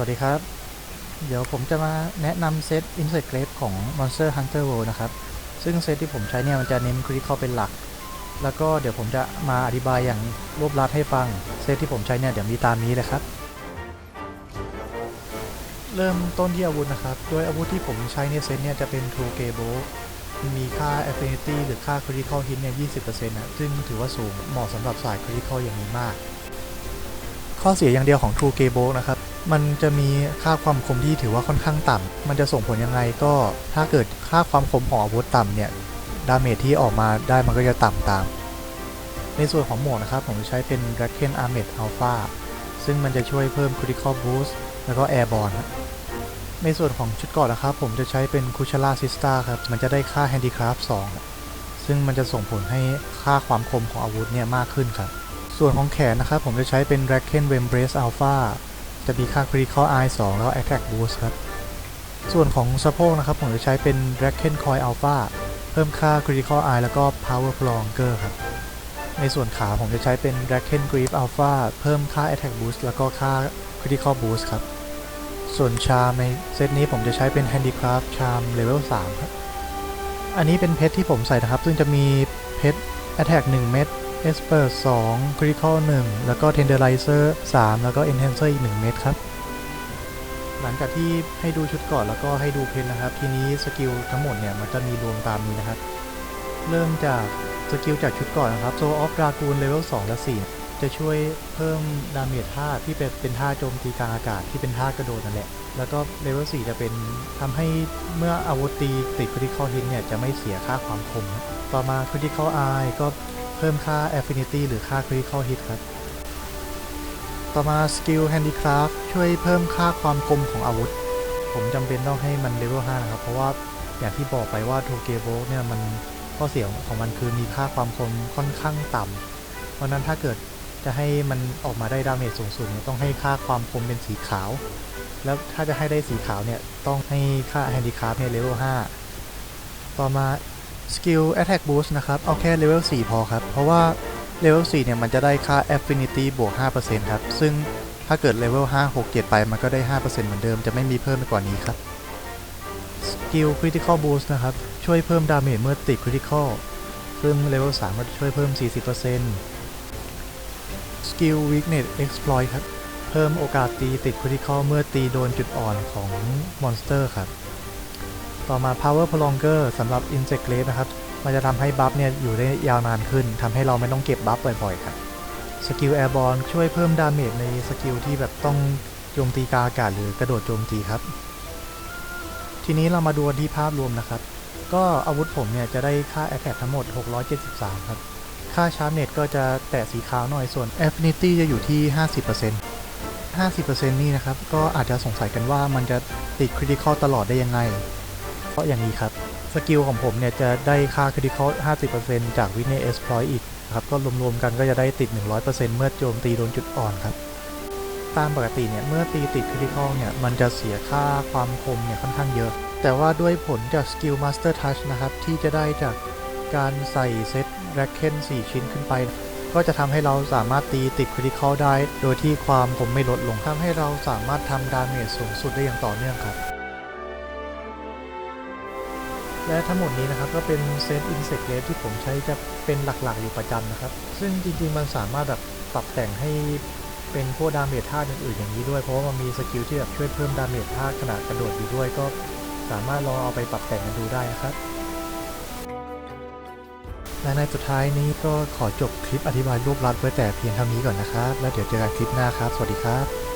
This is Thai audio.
วัสดีครับ เดี๋ยวผมจะมาแนะนำเซต Insect Grave ของ Monster Hunter World นะครับ ซึ่งเซตที่ผมใช้เนี่ยมันจะเน้น Critical เป็นหลัก แล้วก็เดี๋ยวผมจะมาอธิบายอย่างรวบรัดให้ฟัง เซตที่ผมใช้เนี่ยเดี๋ยวมีตามนี้เลยครับ เริ่มต้นที่อาวุธนะครับ โดยอาวุธที่ผมใช้ในเซตเนี่ยจะเป็น True g a b o มีค่า Affinity หรือค่า Critical Hit เนี่ย 20%นะซึ่งถือว่าสูงเหมาะสำหรับสาย Critical อย่างนี้มาก ข้อเสียอย่างเดียวของ True g a b o นะครับ มันจะมีค่าความคมที่ถือว่าค่อนข้างต่ำ มันจะส่งผลยังไงก็ถ้าเกิดค่าความคมของอาวุธต่ำเนี่ย ดาเมจที่ออกมาได้มันก็จะต่ำตาม ในส่วนของหมวกนะครับ ผมจะใช้เป็น Draken Armed Alpha ซึ่งมันจะช่วยเพิ่ม Critical Boost แล้วก็ Airborne ในส่วนของชุดเกราะนะครับ ผมจะใช้เป็น Kuchala Sista ครับ มันจะได้ค่า Handicraft 2 ซึ่งมันจะส่งผลให้ค่าความคมของอาวุธเนี่ยมากขึ้นครับ ส่วนของแขนนะครับ ผมจะใช้เป็น Draken Vembrace Alpha จะมีค่า Critical Eye 2 แล้ว Attack Boost ครับ ส่วนของสะโพกนะครับ ผมจะใช้เป็น r a k e n Coil Alpha เพิ่มค่า Critical Eye แล้วก็ Power Prolonger ครับ ในส่วนขาผมจะใช้เป็น r a k e n Grip Alpha เพิ่มค่า Attack Boost แล้วก็ค่า Critical Boost ครับ ส่วนชามในเซตนี้ผมจะใช้เป็น Handicraft Charm Level 3 ครับ อันนี้เป็นเพชรที่ผมใส่นะครับ ซึ่งจะมีเพชร Attack 1 เม็ด Esper 2 Critical 1แล้วก็ Tenderizer 3แล้วก็ Enhancer อีก1เม็ดครับ หลังจากที่ให้ดูชุดก่อนแล้วก็ให้ดูเพชรนะครับ ทีนี้สกิลทั้งหมดเนี่ย มันจะมีรวมตามนี้นะครับ เริ่มจากสกิลจากชุดก่อนนะครับ Soul of Dragoon Level 2และ4จะช่วยเพิ่มดาเมจท่าที่เป็นเป็นท่าโจมตีกลางอากาศที่เป็นท่ากระโดดนั่นแหละ แล้วก็เลเวล4จะเป็นทำให้เมื่ออาวุธตีติด Critical Hit เนี่ยจะไม่เสียค่าความคม ต่อมา Critical Eye ก็ เพิ่มค่า Affinity หรือค่า Critical Hit ครับ ต่อมา Skill Handicraft ช่วยเพิ่มค่าความคมของอาวุธ ผมจำเป็นต้องให้มันเลเวล5นะครับ เพราะว่าอย่างที่บอกไปว่า t o g e b o เนี่ยมันข้อเสียของมันคือมีค่าความคมค่อนข้างต่ำเพราะนั้นถ้าเกิดจะให้มันออกมาได้ดาเมจสูงสุดต้องให้ค่าความคมเป็นสีขาว แล้วถ้าจะให้ได้สีขาวเนี่ย ต้องให้ค่า Handicraft เนี่ยเลเวล5ต่อมา Skill Attack Boost นะครับ เอาแค่เลเวล4พอครับ เพราะว่าเลเวล4เนี่ย มันจะได้ค่า Affinity บวก 5%ครับ ซึ่งถ้าเกิดเลเวล5 6 7 ไป มันก็ได้ 5%เหมือนเดิม จะไม่มีเพิ่มไปกว่านี้ครับ Skill Critical Boost นะครับ ช่วยเพิ่มดาเมจเมื่อติด Critical ซึ่งเลเวล3ก็จะช่วยเพิ่ม 40% Skill Weakness Exploit ครับ เพิ่มโอกาสตีติด Critical เมื่อตีโดนจุดอ่อนของมอนสเตอร์ครับ ต่อมา Power Prolonger สำหรับ Insect Grave นะครับ มันจะทำให้บัฟเนี่ยอยู่ได้ยาวนานขึ้นทำให้เราไม่ต้องเก็บบัฟบ่อยๆครับสกิล Airborne ช่วยเพิ่มดาเมจในสกิลที่แบบต้องโจมตีกาอากาศหรือกระโดดโจมตีครับ ทีนี้เรามาดูที่ภาพรวมนะครับ ก็อาวุธผมเนี่ยจะได้ค่า Attack ทั้งหมด 673 ครับ ค่าชาร์ปเน็ตก็จะแตะสีขาวหน่อยส่วน Affinity จะอยู่ที่ 50% 50%นี่นะครับ ก็อาจจะสงสัยกันว่ามันจะติด Critical ตลอดได้ยังไง ราะอย่างนี้ครับ สกิลของผมเนี่ยจะได้ค่า Critical 50%จาก Weakness Exploit อีกนะครับ ก็รวมๆกันก็จะได้ติด 100%เมื่อโจมตีโดนจุดอ่อนครับ ตามปกติเนี่ย เมื่อตีติด Critical เนี่ย มันจะเสียค่าความคมเนี่ยค่อนข้างเยอะ แต่ว่าด้วยผลจากสกิล Master Touch นะครับ ที่จะได้จากการใส่เซต r a c k e n 4ชิ้นขึ้นไป ก็จะทำให้เราสามารถตีติด Critical ได้ โดยที่ความคมไม่ลดลงทำให้เราสามารถทำดาเมจสูงสุดได้อย่างต่อเนื่องครับ และทั้งหมดนี้นะครับก็เป็นเซต Insect Grave ที่ผมใช้จะเป็นหลักๆอยู่ประจำนะครับ ซึ่งจริงๆมันสามารถแบบปรับแต่งให้เป็นพวกดาเมจท่าอื่นๆอย่างนี้ด้วยเพราะว่ามันมีสกิลที่แบบช่วยเพิ่มดาเมจท่าขนาดกระโดดอยู่ด้วยก็สามารถลองเอาไปปรับแต่งกันดูได้นะครับ และในสุดท้ายนี้ก็ขอจบคลิปอธิบายรูปลัดไว้แต่เพียงเท่านี้ก่อนนะครับ แล้วเดี๋ยวเจอกันคลิปหน้าครับ สวัสดีครับ